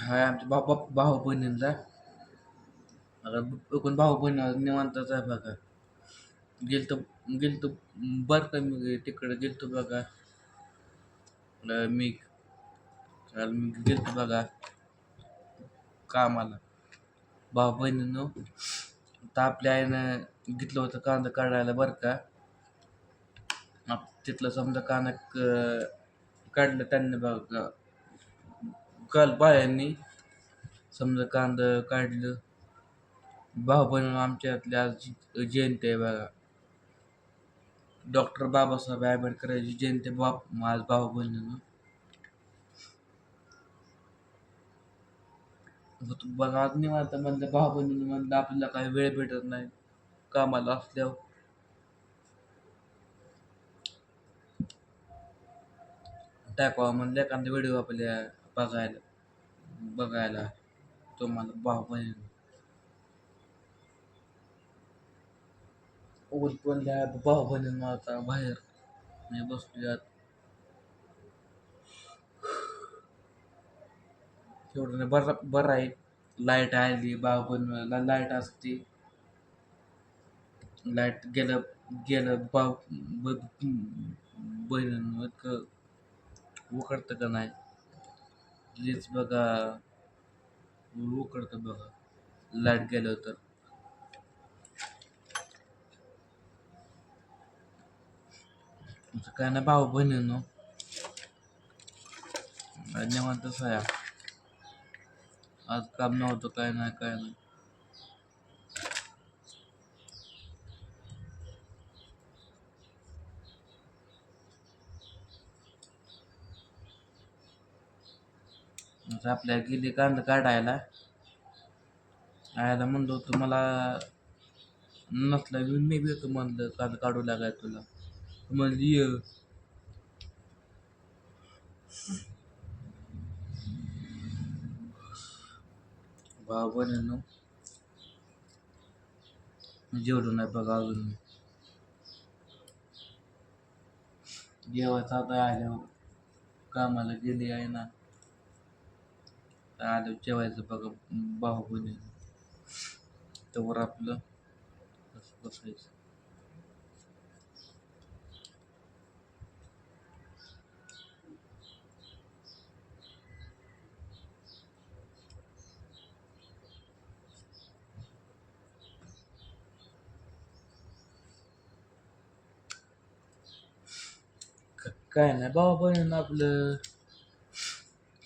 हाय आमच्या भाऊ भाऊ बहिणींचा. एकूण भाऊ बहिणी निवांतच आहे बघा. गेलतो गेलतो बरं का मी तिकडे गेलतो बघा. मी काल मी गेलतो बघा. कामाला. भाऊ बहिणीनं तर आपल्या आईनं घेतलं होतं कांदा काढायला बरं का. तिथलं समजा कांदा क- काढलं त्यांनी बघा. काल बायांनी समजा कांदा काढलं. भाऊ बहीण आमच्यातल्या आज जयंती आहे बघा. डॉक्टर बाबासाहेब आंबेडकरांची जयंती बाप माझ भाऊ बहिणीनं बघा आज निवांत म्हणलं भाऊ बहिणी म्हणलं आपल्याला काही वेळ भेटत नाही. कामाला असल्यावर. टाकावा म्हणलं एखादा व्हिडिओ आपल्या बघायला बघायला तुम्हाला बाहुबली उलपल्या बाहुबली पण भाऊ बाहेर मी बसलो तेवढं नाही बरं बरं आहे लाइट आली बाहुबलीला लाइट असते लाइट गेलं गेलं बाहु बहिणींना उकडतं का नाही प्लीज बघा उकडतं बघा. लाइट गेलं तर काय नाही भाऊ बहिणींनो निवांतच आहे. आज काम नव्हतं काय नाही काय नाही. आता आपल्याला गेली कांदा काढायला आयला म्हणलो तुम्हाला नसला मी बी म्हणलं कांदा काढू लागाय तुला. म्हणली ये. भाऊ जेवलो नाही बघा अजून. जेवायचं आता आल्यावर कामाला गेली आहे ना. आता आल्यावर जेवायचं बघा बाहुबली बहिणी आपलं कसं बसायचं. काय नाही बाबा बहिणीनं आपलं.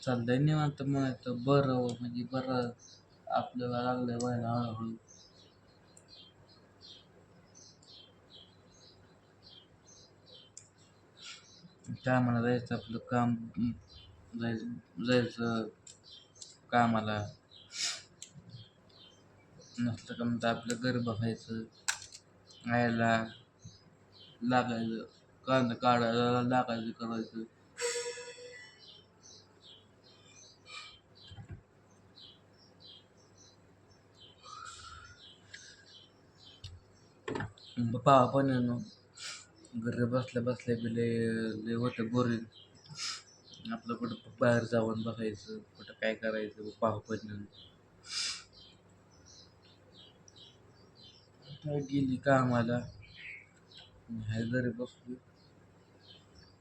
चाललंय निवांत म्हणायचं बरं हो, म्हणजे बरं आपल्याला लागलंय व्हायला हळूहळू. कामाला जायचं आपलं काम जायचं जायचं कामाला. नसलं का म्हणतं आपलं घर बघायचं आयला लागायचं कांदा काढायला लागायचं करायचं. पाहा पण आहे ना घरी बसल्या बसल्या बी लय लय होतं बोरिंग आपलं कुठं बाहेर जाऊन बघायचं कुठं काय करायचं पाहू पण काय गेली कामाला. हाय घरी बसलो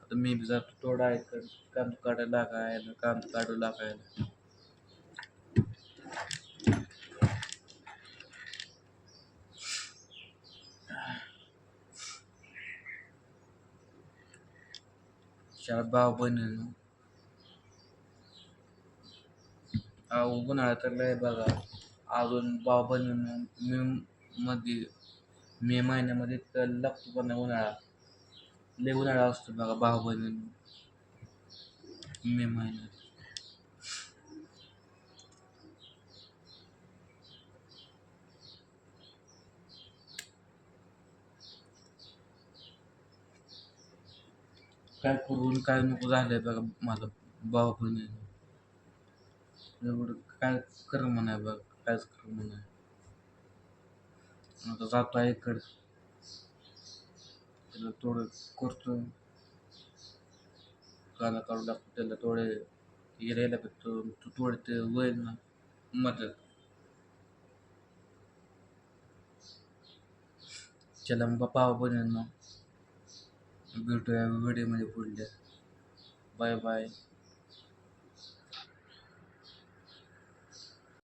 आता मी बी जातो थोडा ऐकत कांदू काढायला लागायला कांदू काढू लागायला. चार भाऊ बहिणीनं अहो उन्हाळा तर बघा अजून भाऊ बहिणीनं मे मध्ये मे महिन्यामध्ये तर लागतो पण उन्हाळा लय उन्हाळा असतो बघा भाऊ बहिणीनं मे महिन्यात काय करून काय नको झालंय बघा मला भाऊ पण एवढं काय कर म्हणाय बघ कायच कर म्हणाय. आता जातो इकडे. त्याला थोडं करतो. गाणं काढू लागतो त्याला थोडे हिरायला भेटतो तू थोडं होईल ना मदत. चला मग पावा ना भेटूया व्हिडिओमध्ये पुढल्या. Bye bye.